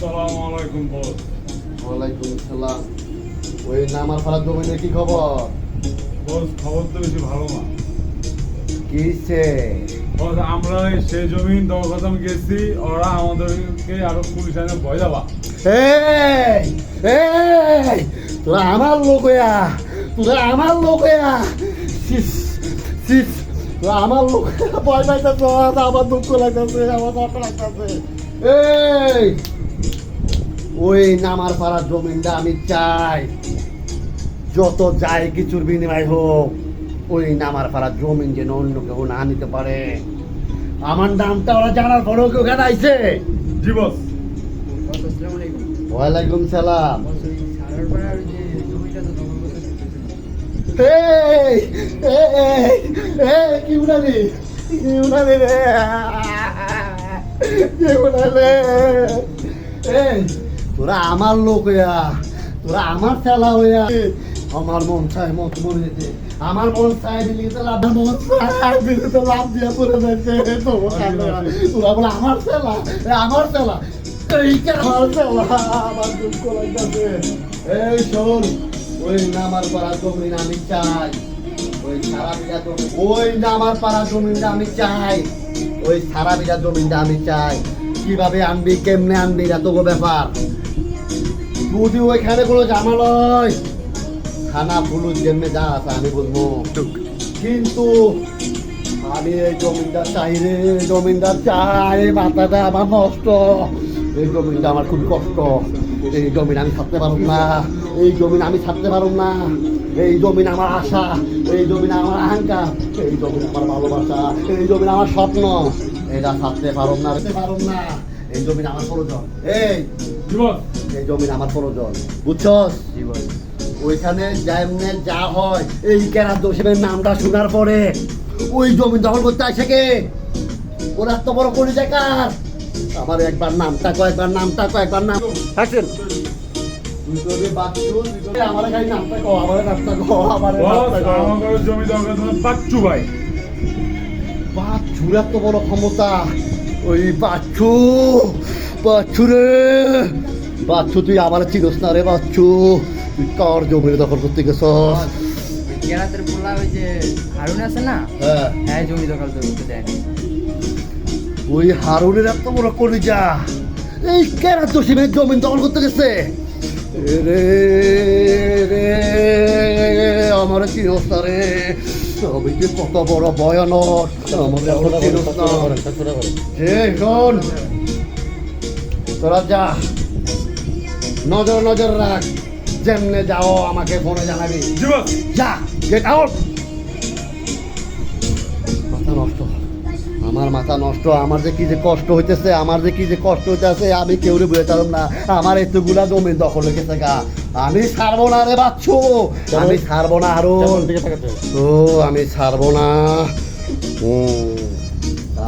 সালাম আলাইকুম বস। ওয়ালাইকুম আসসালাম। ওই নামার ফারাদ জমিনের কি খবর? বস খবর তো বেশি ভালো না। কিসে বস আমরা সেই জমিন দখলদাম গেছি ওরা আমাদেরকে আরও পুলিশ ভয় যাবা এই এই তোরা আমার লোক তোরা আমার লোক হইয়া সিস সিস আমার লোক ভয় পাইতেছ আমার দুঃখ লাগতেছে আমার কষ্ট লাগতেছে এই! ওই নামার পাড়ার জমিনটা আমি চাই। যত যাই কিছুর বিনিময় হোক ওই নামার পাড়ার জমিন যেন অন্য কেউ না নিতে পারে। আমার নামটা ওরা জানার পরেও কেউ কেন আইছে। জি বস। বস, আসসালামু আলাইকুম। ওয়ালাইকুম সালাম। এই এই এই কি উনালি কি উনালি রে? কি উনালি এই তোরা আমার লোক হইয়া তোরা আমার খেলা হইয়া আমার মন চায় মত মরে যেতে আমার মন চায় দিলি তো লাভ মন চায় দিলি তো লাভ দিয়ে পড়ে তোরা বলে আমার এ আমার কে আমার খেলা আমার দুঃখ লাগতেছে। এই শোন ওই নামার পাড়া জমিন আমি চাই। ওই সারা বিঘা জমি ওই নামার পাড়া জমিনটা আমি চাই। ওই সারা বিঘা জমিনটা আমি চাই। কীভাবে আনবি কেমনে আনবি এটা তোকে ব্যাপার। যদি ওইখানে কোনো জামালয় খানা ফুলুস যেমনি যা আছে আমি বলব। কিন্তু আমি এই জমিনটা চাই রে জমিনটা চাই মাথাটা আমার নষ্ট। এই জমিনটা আমার খুব কষ্ট। এই জমিন আমি ছাড়তে পারব না। এই জমিন আমি ছাড়তে পারব না। এই জমিন আমার আশা। এই জমিন আমার আহঙ্কার এই জমিন আমার ভালোবাসা। এই জমিন আমার স্বপ্ন। এটা ছাড়তে পারব না পারব না। এই জমিন আমার প্রয়োজন। এই এই জমিন আমার প্রয়োজন। বুঝছস? ওইখানে যেমনে যা হয় এই কেরাত জোসেফের নামটা শোনার পরে ওই জমি দখল করতে আসে কে? ওরা তো বড় করি কার আমার একবার নামটা কয় একবার নামটা কয় একবার নাম। থাকছেন তো রে বাচ্চু, তুই আমার খালি নামটা কও, আমার নামটা কও, আমার বস নামটা কও। আমাদের জমি দখলদাম বাচ্চু ভাই। বাচ্চুর এত বড় ক্ষমতা। ওই বাচ্চু বাচ্চু রে। বাচ্চু তুই আবার চিনস না রে বাচ্চু। তুই কার জমির দখল করতে কেরাতের ওই যে হারুন আছে না? হ্যাঁ। হ্যাঁ জমি দখল তো করতে দেয় না। ওই হারুনের এত বড় কলিজা। এই কেরা জসিমের জমিন দখল করতে গেছে? রে রে আমার কি অবস্থা রে? আমি যে কত বড় ভয়ানক আমার এখনও যে শোন তোরা যা নজর নজর রাখ যেমনে যাও আমাকে ফোনে জানাবি। যা গেট আউট আমার মাথা নষ্ট আমার যে কি যে কষ্ট হইতেছে আমার যে কি যে কষ্ট হইতেছে আমি কেউ বুঝে পারলাম না। আমার এতগুলা জমি দখল হয়ে গেছে গা। আমি ছাড়বো না রে বাচ্চু আমি ছাড়বো না আরও ও আমি ছাড়বো না। হুম। তো।